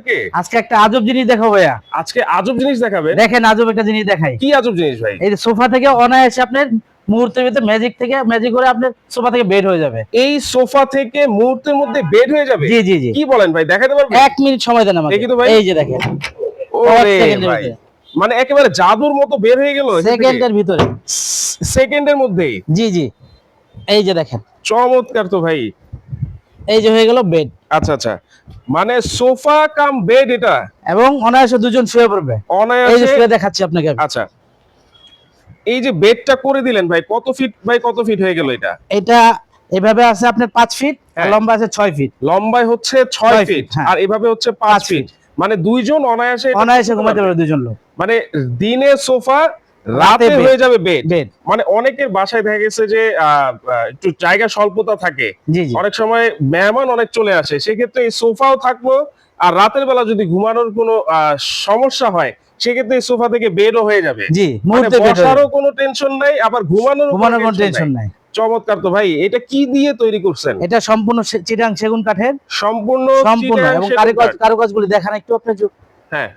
আমাদেরকে আজকে একটা আজব জিনিস দেখাবো ভাইয়া। আজকে আজব জিনিস দেখাবে? দেখেন আজব একটা জিনিস দেখাই। কি আজব জিনিস ভাই? এই সোফা থেকে অনায়াসে আপনার মুহূর্তের ভিতরে ম্যাজিক থেকে ম্যাজিক করে আপনার সোফা থেকে বের হয়ে যাবে। এই সোফা থেকে মুহূর্তের মধ্যে বেড হয়ে যাবে? জি জি জি। কি বলেন ভাই দেখাতে পারবেন? এক মিনিট সময় দেন আমাকে। দেখি তো ভাই। এই যে দেখেন। ওরে ভাই। মানে একেবারে জাদুর মতো বের হয়ে গেল সেকেন্ডের ভিতরে। সেকেন্ডের মধ্যেই জি জি। এই যে দেখেন। চমৎকার তো ভাই। এই যে হয়ে গেল বেড আচ্ছা আচ্ছা। মানে সোফা কাম বেড এটা? এবং অনায়াসে দুজন শুয়ে পড়বে। এই যে অনায়াসে শুয়ে দেখাচ্ছি আপনাকে আচ্ছা। এই যে বেডটা করে দিলেন ভাই কত ফিট ভাই কত ফিট হয়ে গেল এটা? এটা এভাবে আছে আপনার পাঁচ ফিট হ্যাঁ। লম্বা আছে ছয় ফিট। লম্বায় হচ্ছে ছয় ছয় ফিট হ্যাঁ। আর এভাবে হচ্ছে পাঁচ পাঁচ ফিট। মানে দুইজন অনায়াসে অনায়াসে ঘুমাতে পারবে। দুজন লোক। মানে দিনে সোফা রাতে হয়ে যাবে বেড। মানে অনেকের বাসায় দেখা গেছে যে একটু জায়গা স্বল্পতা থাকে। অনেক সময় মেহমান অনেক চলে আসে। সেক্ষেত্রে এই সোফাও থাকব। আর রাতের বেলা যদি ঘুমানোর কোনো সমস্যা হয় সেক্ষেত্রে সোফা থেকে বেরও হয়ে যাবে। জি মানে বসারও কোনো টেনশন নাই আবার ঘুমানোর ঘুমানোর কোনো টেনশন নাই। চমৎকার তো ভাই এটা কি দিয়ে তৈরি করছেন? এটা সম্পূর্ণ চিটাং সেগুন কাঠের? সম্পূর্ণ সম্পূর্ণ এবং কারুকাজ কাঠ। কারুকাজ গুলি দেখান একটু আপনি। হ্যাঁ।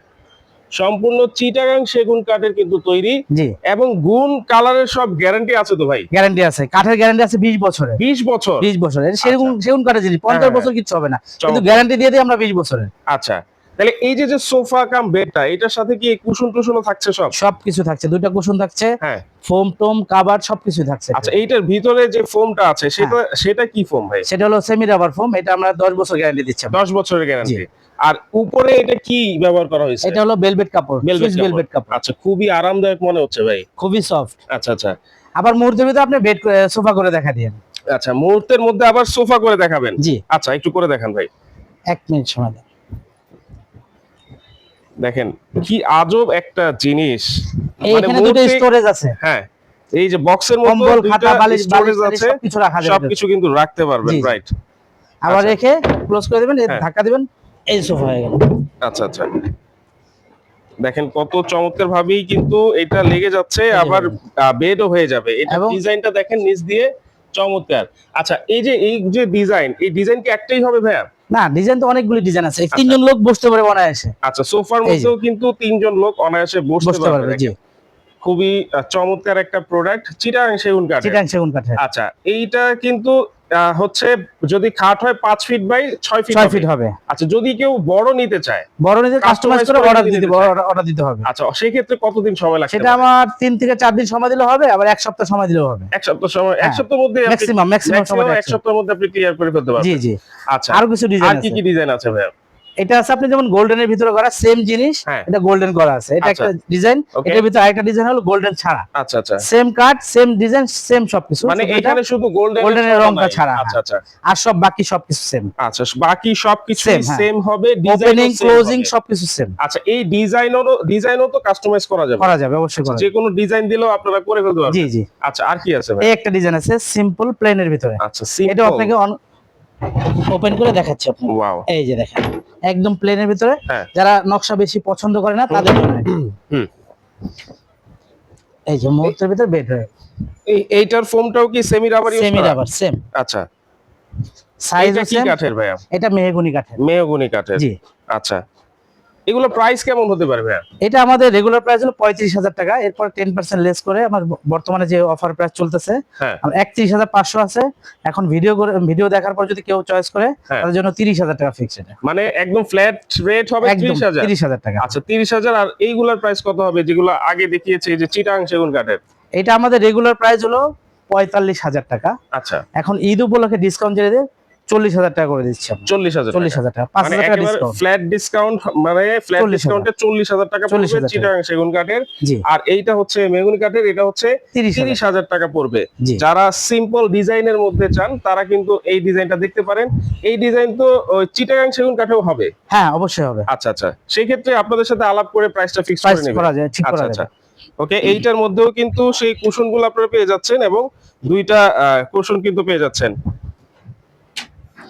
সম্পূর্ণ চিটাগাং সেগুন কাঠের কিন্তু তৈরি। এবং গুণ কালারের সব গ্যারান্টি আছে তো ভাই? গ্যারান্টি আছে। কাঠের গ্যারান্টি আছে বিশ বছরের। বিশ বছর? বিশ বছরের। সেগুন সেগুন কাঠের জিনিস। পঞ্চাশ হ্যাঁ, বছর কিছু হবে না। কিন্তু গ্যারান্টি দিয়ে দিই আমরা বিশ বছরের। আচ্ছা। তাহলে এই যে যে সোফা কাম বেডটা এটার সাথে কি কুশন টুশনও থাকছে সব? সবকিছু থাকছে দুইটা কুশন থাকছে হ্যাঁ। ফোম টোম সবকিছু থাকছে। আচ্ছা এইটার ভিতরে যে ফোমটা আছে সেটা হ্যাঁ। সেটা কি ফোম ভাই? সেটা হলো সেমি রাবার ফোম এটা আমরা দশ বছর গ্যারান্টি দিচ্ছি আমরা। দশ বছরের গ্যারান্টি আর উপরে এটা কি ব্যবহার করা হয়েছে? এটা হলো বেলভেট কাপড় কাপড়। বেলভেট কাপড়। আচ্ছা খুবই আরামদায়ক মনে হচ্ছে ভাই। খুবই সফট আচ্ছা আচ্ছা। আবার মুহূর্তের ভিতরে আপনি বেড সোফা করে দেখা দিন। আচ্ছা মুহূর্তের মধ্যে আবার সোফা করে দেখাবেন? জি। আচ্ছা একটু করে দেখান ভাই। এক মিনিট সময় দেন। দেখেন কি আজব একটা জিনিস। মানে এখানে দুটো স্টোরেজ আছে। হ্যাঁ এই যে বক্সের মধ্যে কম্বল খাতা বালিশ বালিশ স্টোরেজ আছে সবকিছু রাখা যাবে সবকিছু কিন্তু রাখতে পারবেন। রাইট আবার আচ্ছা। রেখে ক্লোজ করে দিবেন হ্যাঁ। ধাক্কা দিবেন এই সোফা হয়ে গেল। আচ্ছা আচ্ছা। দেখেন কত চমৎকার ভাবেই কিন্তু এটা লেগে যাচ্ছে আবার বেডও হয়ে যাবে। এটা ডিজাইনটা দেখেন নিচ দিয়ে চমৎকার। আচ্ছা এই যে এই যে ডিজাইন এই ডিজাইন কি একটাই হবে ভাইয়া? না ডিজাইন তো অনেকগুলি ডিজাইন আছে। তিনজন লোক বসতে পারে অনায়াসে। আচ্ছা সোফার মধ্যেও কিন্তু তিনজন লোক অনায়াসে বসতে বসতে পারবে। জি। খুবই চমৎকার একটা প্রোডাক্ট চিটাং সেগুন কাঠের। চিটাং সেগুন কাঠের। আচ্ছা এইটা কিন্তু হচ্ছে যদি খাট হয় পাঁচ ফিট বাই ছয় ফিট ছয় ফিট হবে। আচ্ছা যদি কেউ বড় নিতে চায় বড় নিতে কাস্টমাইজ করে অর্ডার দিতে অর্ডার দিতে হবে। আচ্ছা সেই ক্ষেত্রে কতদিন সময় লাগবে সেটা আমার তিন থেকে চার দিন সময় দিলে হবে আবার এক সপ্তাহ সময় দিলেও হবে। এক সপ্তাহ সময় এক। সপ্তাহের মধ্যে ম্যাক্সিমাম ম্যাক্সিমাম সময় এক সপ্তাহের মধ্যে আপনি ক্লিয়ার করে ফেলতে পারবেন। জি। জি আচ্ছা। আর কিছু আর ডিজাইন কি আছে। কি ডিজাইন আছে ভাইয়া? এটা আছে আপনি যেমন গোল্ডেনের ভিতরে করা সেম জিনিস হ্যাঁ। এটা গোল্ডেন করা আছে। এটা আচ্ছা। একটা ডিজাইন. এটার ভিতরে আরেকটা ডিজাইন হলো গোল্ডেন ছাড়া। আচ্ছা আচ্ছা। Same cut same design same সবকিছু। মানে এখানে শুধু গোল্ডেন এর রংটা ছাড়া, আচ্ছা আচ্ছা। আর সব বাকি সবকিছু সেম আচ্ছা বাকি সবকিছু হ্যাঁ। সেম হবে ডিজাইন ওপেনিং ক্লোজিং সবকিছু সেম আচ্ছা এই ডিজাইনেরও ডিজাইনও তো কাস্টমাইজ করা যাবে। করা যাবে অবশ্যই করা যে কোনো ডিজাইন দিলেও আপনারা করে ফেলতে পারবেন। জি জি। আচ্ছা আর কি আছে ভাই? এই একটা ডিজাইন আছে সিম্পল প্লেনের ভিতরে। আচ্ছা এটা আপনাকে ওপেন করে দেখাচ্ছি আপনি এই যে দেখেন একদম প্লেনের ভিতরে। হ্যাঁ। যারা নকশা বেশি পছন্দ করে না তাদের জন্য। এই যে মুহূর্তের ভিতরে বেড হয় এই এইটার ফোমটাও কি semi rubber semi rubber same আচ্ছা। সাইজ আছে কাঠের ভাইয়া? এটা মেহগুনি কাঠের। মেহগনি কাঠের। জি। আচ্ছা। এগুলো প্রাইস কেমন হতে পারে ভাইয়া? এটা আমাদের রেগুলার প্রাইস হলো পঁয়ত্রিশ হাজার টাকা। এরপর টেন পার্সেন্ট লেস করে আমার বর্তমানে যে অফার প্রাইস চলতেছে হ্যাঁ। একত্রিশ হাজার পাঁচশো আছে। এখন ভিডিও করে ভিডিও দেখার পর যদি কেউ চয়েস করে হ্যাঁ। তাদের জন্য তিরিশ হাজার টাকা ফিক্স এটা। মানে একদম ফ্ল্যাট রেট হবে ত্রিশ হাজার? তিরিশ হাজার টাকা। আচ্ছা তিরিশ হাজার আর এইগুলার প্রাইস কত হবে যেগুলো আগে দেখিয়েছে এই যে চিটাং সেগুন কাঠের? এটা আমাদের রেগুলার প্রাইস হলো পঁয়তাল্লিশ হাজার টাকা। আচ্ছা। এখন ঈদ উপলক্ষে ডিসকাউন্ট ছেড়ে দিয়ে চল্লিশ হাজার টাকা করে দিচ্ছি চল্লিশ হাজার চল্লিশ হাজার টাকা পাঁচ মানে হাজার টাকা ফ্ল্যাট ডিসকাউন্ট মানে ফ্ল্যাট 40,000 ডিসকাউন্টে চল্লিশ হাজার টাকা পড়বে 40,000 চিটাং সেগুন কাঠের। আর এইটা হচ্ছে মেগুনি কাঠের এটা হচ্ছে তিরিশ হাজার। টাকা পড়বে। যারা সিম্পল ডিজাইনের মধ্যে চান তারা কিন্তু এই ডিজাইনটা দেখতে পারেন। এই ডিজাইন তো চিটাগাং সেগুন কাঠেও হবে। হ্যাঁ অবশ্যই হবে। আচ্ছা আচ্ছা। সেই ক্ষেত্রে আপনাদের সাথে আলাপ করে প্রাইসটা ফিক্স প্রাইস করে নেবেন করা যায় ঠিক করা আচ্ছা। আচ্ছা যায়। ওকে এইটার মধ্যেও কিন্তু সেই কুশনগুলো আপনারা পেয়ে যাচ্ছেন এবং দুইটা কুশন কিন্তু পেয়ে যাচ্ছেন।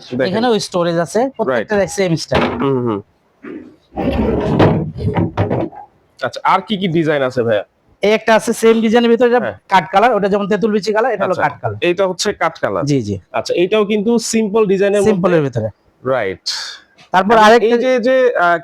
দেখেন। এখানে ওই স্টোরেজ আছে প্রত্যেকটা সেম স্টাইল হুম আচ্ছা আর কি কি ডিজাইন আছে ভাইয়া? এই একটা আছে সেম ডিজাইনের ভিতরে এটা হ্যাঁ। কাট কালার ওটা যেমন তেঁতুল বিচি কালার এটা হলো কাট কালার এটা হচ্ছে কাট কালার জি জি। আচ্ছা এটাও কিন্তু সিম্পল ডিজাইনের সিম্পলের ভিতরে। রাইট তারপর আরেকটা যে যে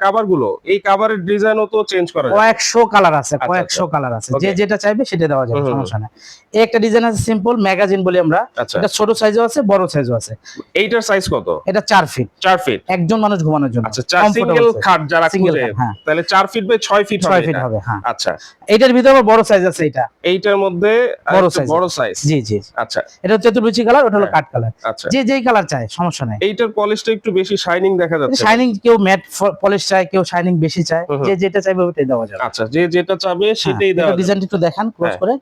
কাভারগুলো এই কাভারের ডিজাইনও তো চেঞ্জ করা যায়। কয়েকশো কালার আছে আচ্ছা, কয়েকশো আচ্ছা। কালার আছে। যে যেটা চাইবে সেটা দেওয়া যাবে সমস্যা নেই। এই একটা ডিজাইন আছে সিম্পল ম্যাগাজিন বলি আমরা। আচ্ছা। এটা ছোট সাইজও আছে বড় সাইজও আছে। এইটার সাইজ কত? এটা চার ফিট চার ফিট একজন মানুষ ঘুমানোর জন্য। আচ্ছা চার সিঙ্গেল খাট যারা খুঁজে হ্যাঁ। তাহলে চার ফিট বাই ছয় ফিট ছয় হবে ফিট হবে হ্যাঁ। আচ্ছা। এটার ভিতরে আবার বড় সাইজ আছে এটা এইটার মধ্যে বড় সাইজ বড় সাইজ জি জি। আচ্ছা। এটা চতুর্ভুজি কালার ওটা হলো হ্যাঁ। কাঠ কালার আচ্ছা। যে যেই কালার চায় সমস্যা নাই। এইটার পলিশটা একটু বেশি শাইনিং দেখা যাচ্ছে। শাইনিং কেউ ম্যাট পলিশ চায় কেউ শাইনিং বেশি চায়। যে যেটা চাইবে ওটাই দেওয়া যাবে। আচ্ছা যে যেটা চাবে সেটাই দেওয়া। ডিজাইনটা একটু দেখান ক্লোজ হ্যাঁ। করে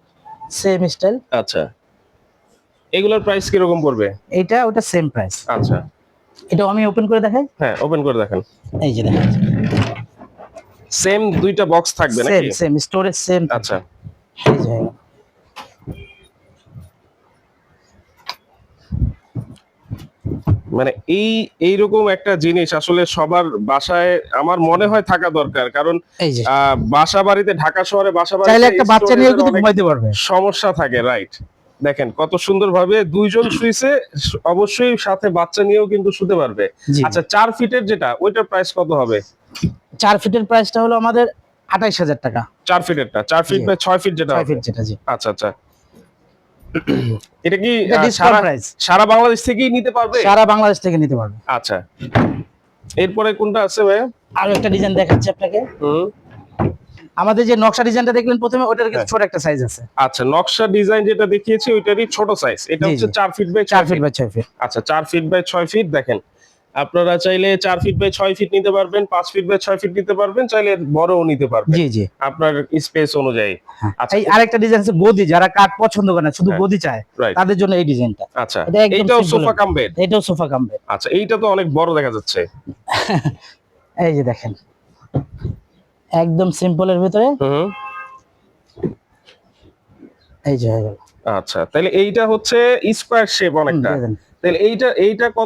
সেম স্টাইল আচ্ছা। এগুলোর প্রাইস কীরকম পড়বে? এইটা ওটা সেম প্রাইস আচ্ছা। এটা আমি ওপেন করে দেখাই। হ্যাঁ ওপেন করে দেখেন। এই যে দেখেন। সেম দুইটা বক্স থাকবে সেম নাকি সেম স্টোরেজ সেম আচ্ছা। এই যে। মানে এই এইরকম একটা জিনিস আসলে সবার বাসায় আমার মনে হয় থাকা দরকার। কারণ বাসা বাড়িতে ঢাকা শহরে বাসা বাড়িতে একটা বাচ্চা এর কিন্তু ঘুমাইতে পারবে। সমস্যা থাকে রাইট দেখেন কত সুন্দর ভাবে দুইজন শুইছে অবশ্যই সাথে বাচ্চা নিয়েও কিন্তু শুতে পারবে। আচ্ছা চার ফিটের যেটা ওইটার প্রাইস কত হবে? চার ফিটের প্রাইসটা হলো আমাদের আঠাইশ হাজার টাকা। চার ফিটেরটা চার ফিট। বাই ছয় ফিট যেটা ছয় ফিট যেটা জি। আচ্ছা আচ্ছা। এটা কি সারা সারা বাংলাদেশ থেকেই নিতে পারবে? সারা বাংলাদেশ থেকে নিতে পারবে। আচ্ছা। এরপরে কোনটা আছে ভাই আর একটা ডিজাইন দেখাচ্ছি আপনাকে। হুম। আমাদের যে নকশা ডিজাইনটা দেখলেন প্রথমে ওটার কিন্তু হ্যাঁ। ছোট একটা সাইজ আছে। আচ্ছা নকশা ডিজাইন যেটা দেখিয়েছি ওইটারই ছোট সাইজ এটা হচ্ছে জি। চার ফিট বাই চার ফিট বাই 6 ফিট আচ্ছা চার ফিট বাই ছয় ফিট দেখেন। আপনারা চাইলে চার ফিট বাই ছয় ফিট নিতে পারবেন পাঁচ ফিট বাই ছয় ফিট নিতে পারবেন চাইলে বড়ও নিতে পারবেন। জি জি। আপনার স্পেস অনুযায়ী। হ্যাঁ। আচ্ছা আরেকটা ডিজাইন আছে গদি যারা কাঠ পছন্দ করে না শুধু হ্যাঁ। গদি চায় তাদের জন্য এই ডিজাইনটা আচ্ছা এটা একদম এইটাও simple সোফা কাম বেড এটাও সোফা কামবে আচ্ছা এইটা তো অনেক বড় দেখা যাচ্ছে। এই যে দেখেন। একদম সিম্পলের ভিতরে। এই যে আচ্ছা তাহলে এইটা হচ্ছে স্কোয়ার শেপ অনেকটা। তাহলে এইটা এইটা